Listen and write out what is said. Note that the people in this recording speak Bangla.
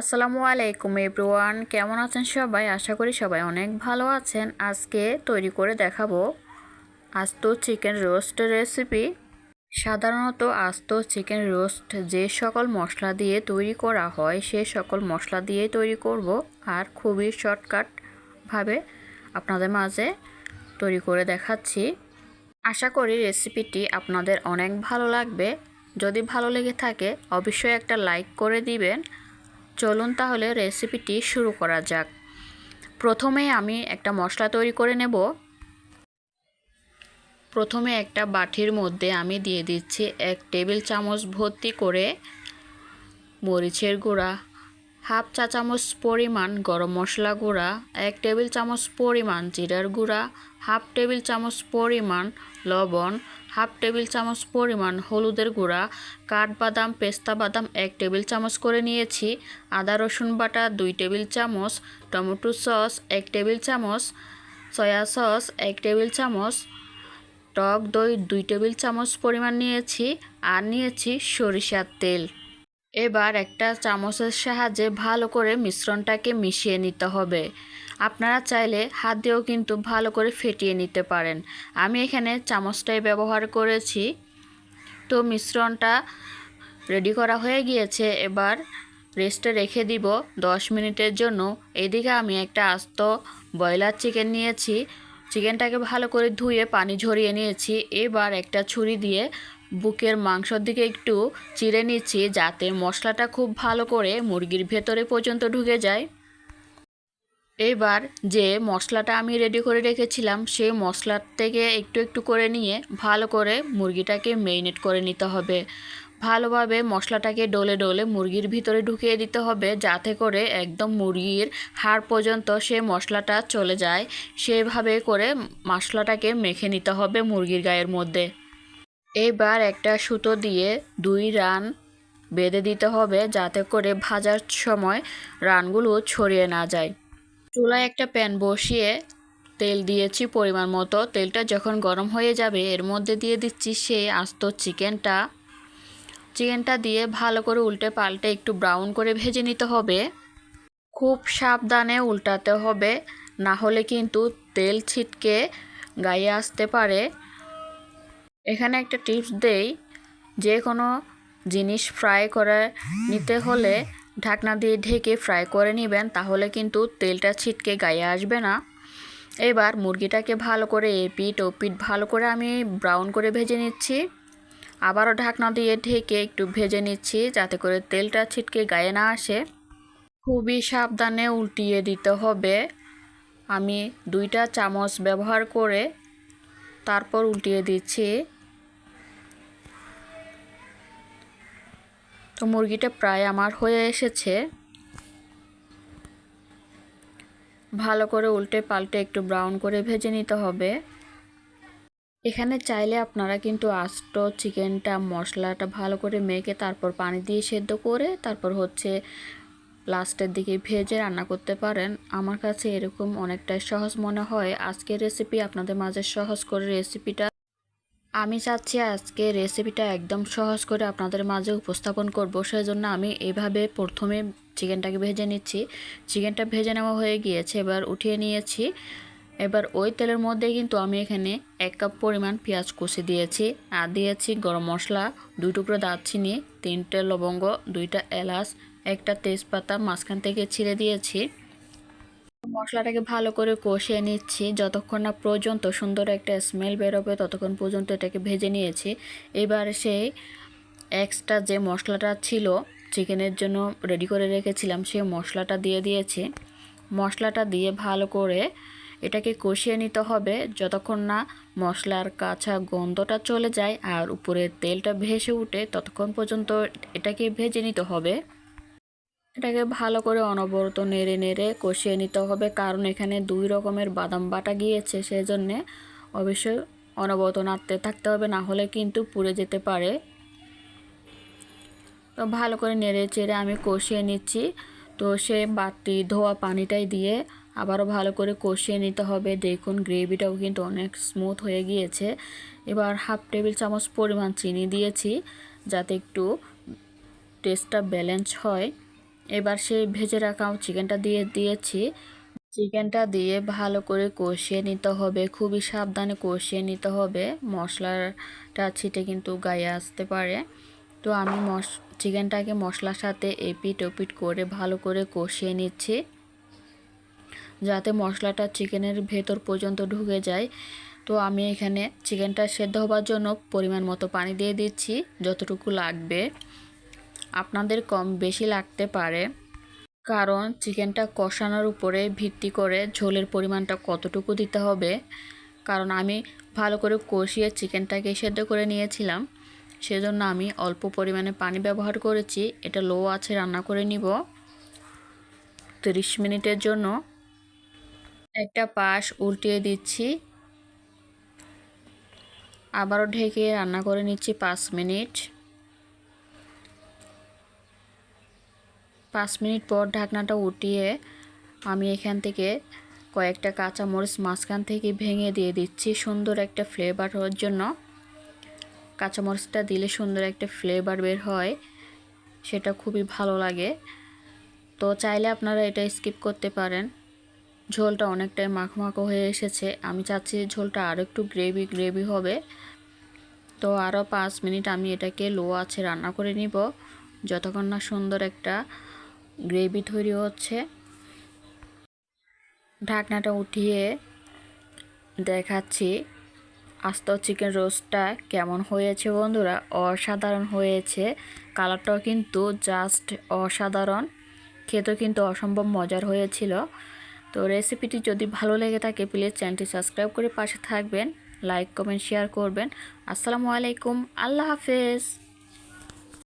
আসসালামু আলাইকুম, এভরিওয়ান। কেমন আছেন সবাই? আশা করি সবাই অনেক ভালো আছেন। আজকে তৈরি করে দেখাবো আস্ত চিকেন রোস্ট রেসিপি। সাধারণত আস্ত চিকেন রোস্ট যে সকল মশলা দিয়ে তৈরি করা হয়, সে সকল মশলা দিয়েই তৈরি করব আর খুবই শর্টকাটভাবে আপনাদের মাঝে তৈরি করে দেখাচ্ছি। আশা করি রেসিপিটি আপনাদের অনেক ভালো লাগবে। যদি ভালো লেগে থাকে, অবশ্যই একটা লাইক করে দিবেন। চলুন তাহলে রেসিপিটি শুরু করা যাক। প্রথমে আমি একটা মশলা তৈরি করে নেব। প্রথমে একটা বাটির মধ্যে আমি দিয়ে দিচ্ছি এক টেবিল চামচ ভর্তি করে মরিচের গুঁড়া, হাফ চা চামচ পরিমাণ গরম মশলা গুঁড়া, এক টেবিল চামচ পরিমাণ জিরার গুঁড়া হাফ টেবিল চামচ পরিমাণ লবণ, হাফ টেবিল চামচ পরিমাণ হলুদের গুঁড়া, কাঠবাদাম, পেস্তা বাদাম এক টেবিল চামচ করে নিয়েছি, আদা, রসুন বাটা দুই টেবিল চামচ, টমেটো সস এক টেবিল চামচ, সয়া সস এক টেবিল চামচ, টক দই দুই টেবিল চামচ পরিমাণ নিয়েছি আর নিয়েছি সরিষার তেল। এবার একটা চামচের সাহায্যে ভালো করে মিশ্রণটাকে মিশিয়ে নিতে হবে। আপনারা চাইলে হাত দিয়েও কিন্তু ভালো করে ফেটিয়ে নিতে পারেন। আমি এখানে চামচটাই ব্যবহার করেছি। তো মিশ্রণটা রেডি করা হয়ে গিয়েছে। এবার রেস্টে রেখে দিব দশ মিনিটের জন্য। এদিকে আমি একটা আস্ত ব্রয়লার চিকেন নিয়েছি। চিকেনটাকে ভালো করে ধুয়ে পানি ঝরিয়ে নিয়েছি। এবার একটা ছুরি দিয়ে বুকের মাংসর দিকে একটু চিড়ে নিচ্ছি যাতে মশলাটা খুব ভালো করে মুরগির ভেতরে পর্যন্ত ঢুকে যায়। এবার যে মশলাটা আমি রেডি করে রেখেছিলাম, সেই মশলার থেকে একটু একটু করে নিয়ে ভালো করে মুরগিটাকে মেরিনেট করে নিতে হবে। ভালোভাবে মশলাটাকে ডলে ডলে মুরগির ভিতরে ঢুকিয়ে দিতে হবে, যাতে করে একদম মুরগির হাড় পর্যন্ত সে মশলাটা চলে যায়। সেভাবে করে মশলাটাকে মেখে নিতে হবে মুরগির গায়ের মধ্যে। এবার একটা সুতো দিয়ে দুই রান বেঁধে দিতে হবে, যাতে করে ভাজার সময় রানগুলো ছড়িয়ে না যায়। চুলায় একটা প্যান বসিয়ে তেল দিয়েছি পরিমাণ মতো। তেলটা যখন গরম হয়ে যাবে, এর মধ্যে দিয়ে দিচ্ছি সেই আস্ত চিকেনটা। চিকেনটা দিয়ে ভালো করে উল্টে পাল্টে একটু ব্রাউন করে ভেজে নিতে হবে। খুব সাবধানে উল্টাতে হবে, না হলে কিন্তু তেল ছিটকে গায়ে আসতে পারে। এখানে একটা টিপস দেই, যে কোনো জিনিস ফ্রাই করে নিতে হলে ঢাকনা দিয়ে ঢেকে ফ্রাই করে নেবেন, তাহলে কিন্তু তেলটা ছিটকে গায়ে আসবে না। এবার মুরগিটাকে ভালো করে এপিট ওপিট ভালো করে আমি ব্রাউন করে ভেজে নিচ্ছি। আবারও ঢাকনা দিয়ে ঢেকে একটু ভেজে নিচ্ছি, যাতে করে তেলটা ছিটকে গায়ে না আসে। খুবই সাবধানে উল্টিয়ে দিতে হবে। আমি দুইটা চামচ ব্যবহার করে তারপর উল্টিয়ে দিচ্ছি। তো মুরগিটা প্রায় আমার হয়ে এসেছে। ভালো করে উল্টে পাল্টে একটু ব্রাউন করে ভেজে নিতে হবে। এখানে চাইলে আপনারা কিন্তু আস্ত চিকেনটা, মশলাটা ভালো করে মেখে তারপর পানি দিয়ে সেদ্ধ করে তারপর হচ্ছে লাস্টের দিকে ভেজে রান্না করতে পারেন। আমার কাছে এরকম অনেকটাই সহজ মনে হয়। আজকের রেসিপি আপনাদের মাঝে সহজ করে রেসিপিটা আমি চাচ্ছি আজকে রেসিপিটা একদম সহজ করে আপনাদের মাঝে উপস্থাপন করব। সেই জন্য আমি এইভাবে প্রথমে চিকেনটাকে ভেজে নিচ্ছি। চিকেনটা ভেজে নেওয়া হয়ে গিয়েছে, এবার উঠিয়ে নিয়েছি। এবার ওই তেলের মধ্যে কিন্তু আমি এখানে এক কাপ পরিমাণ পেঁয়াজ কুচি দিয়েছি। আর দিয়েছি গরম মশলা, দুই টুকরো দারচিনি, তিনটে লবঙ্গ, দুইটা এলাচ, একটা তেজপাতা, মাঝখান থেকে ছিঁড়ে দিয়েছি। মশলাটাকে ভালো করে কষিয়ে নিচ্ছি। যতক্ষণ না পর্যন্ত সুন্দর একটা স্মেল বেরোবে, ততক্ষণ পর্যন্ত এটাকে ভেজে নিয়েছি। এবার সেই এক্সট্রা যে মশলাটা ছিল, চিকেনের জন্য রেডি করে রেখেছিলাম, সেই মশলাটা দিয়ে দিয়েছি। মশলাটা দিয়ে ভালো করে এটাকে কষিয়ে নিতে হবে। যতক্ষণ না মশলার কাঁচা গন্ধটা চলে যায় আর উপরে তেলটা ভেসে উঠে, ততক্ষণ পর্যন্ত এটাকে ভেজে নিতে হবে। এটাকে ভালো করে অনবরত নেড়ে নেড়ে কষিয়ে নিতে হবে। কারণ এখানে দুই রকমের বাদাম বাটা গিয়েছে সেই জন্যে অবশ্যই অনবরত নাড়তে থাকতে হবে, না হলে কিন্তু পুড়ে যেতে পারে। তো ভালো করে নেড়ে চেড়ে আমি কষিয়ে নিচ্ছি। তো সে বাটি ধোয়া পানিটাই দিয়ে আবারও ভালো করে কষিয়ে নিতে হবে। দেখুন, গ্রেভিটাও কিন্তু অনেক স্মুথ হয়ে গিয়েছে। এবার হাফ টেবিল চামচ পরিমাণ চিনি দিয়েছি, যাতে একটু টেস্টটা ব্যালেন্স হয়। এবার সেই ভেজে রাখা চিকেনটা দিয়ে দিয়েছি। চিকেনটা দিয়ে ভালো করে কষিয়ে নিতে হবে। খুবই সাবধানে কষিয়ে নিতে হবে। মশলাটা ছিটে কিন্তু গায়ে আসতে পারে। তো আমি মশ, চিকেনটাকে মশলার সাথে এপিট ওপিট করে ভালো করে কষিয়ে নিচ্ছি। যাতে মশলাটা চিকেনের ভেতর পর্যন্ত ঢুকে যায়। তো আমি এখানে চিকেনটা সেদ্ধ হবার জন্য পরিমাণ মতো পানি দিয়ে দিচ্ছি, যতটুকু লাগবে। আপনাদের কম বেশি লাগতে পারে। কারণ চিকেনটা কষানোর উপরে ভিত্তি করে ঝোলের পরিমাণটা কতটুকু দিতে হবে। কারণ আমি ভালো করে কষিয়ে চিকেনটাকে সেদ্ধ করে নিয়েছিলাম। সেজন্য আমি অল্প পরিমাণে পানি ব্যবহার করেছি। এটা লো আছে রান্না করে নিব। তিরিশ মিনিটের জন্য একটা পাশ উল্টিয়ে দিচ্ছি। আবারও ঢেকে রান্না করে নিচ্ছি পাঁচ মিনিট। পাঁচ মিনিট পর ঢাকনাটা উঠিয়ে আমি এখান থেকে কয়েকটা কাঁচামরিচ মাঝখান থেকে ভেঙে দিয়ে দিচ্ছি সুন্দর একটা ফ্লেভার হওয়ার জন্য। কাঁচামরিচটা দিলে সুন্দর একটা ফ্লেভার বের হয়, সেটা খুবই ভালো লাগে। তো চাইলে আপনারা এটা স্কিপ করতে পারেন। ঝোলটা অনেকটাই মাখো হয়ে এসেছে। আমি চাচ্ছি ঝোলটা আরও একটু গ্রেভি গ্রেভি হবে। তো আরও পাঁচ মিনিট আমি এটাকে লো আছে রান্না করে নিব। যতক্ষণ না সুন্দর একটা গ্রেভি তৈরি হচ্ছে। ঢাকনাটা উঠিয়ে দেখাচ্ছি। আস্ত চিকেন রোস্টটা কেমন হয়েছে বন্ধুরা? অসাধারণ হয়েছে। কালারটাও কিন্তু জাস্ট অসাধারণ। খেতেও কিন্তু অসম্ভব মজার হয়েছিল। তো রেসিপিটি যদি ভালো লেগে থাকে, প্লিজ চ্যানেলটি সাবস্ক্রাইব করে পাশে থাকবেন। লাইক, কমেন্ট, শেয়ার করবেন। আসসালামু আলাইকুম। আল্লাহ হাফেজ।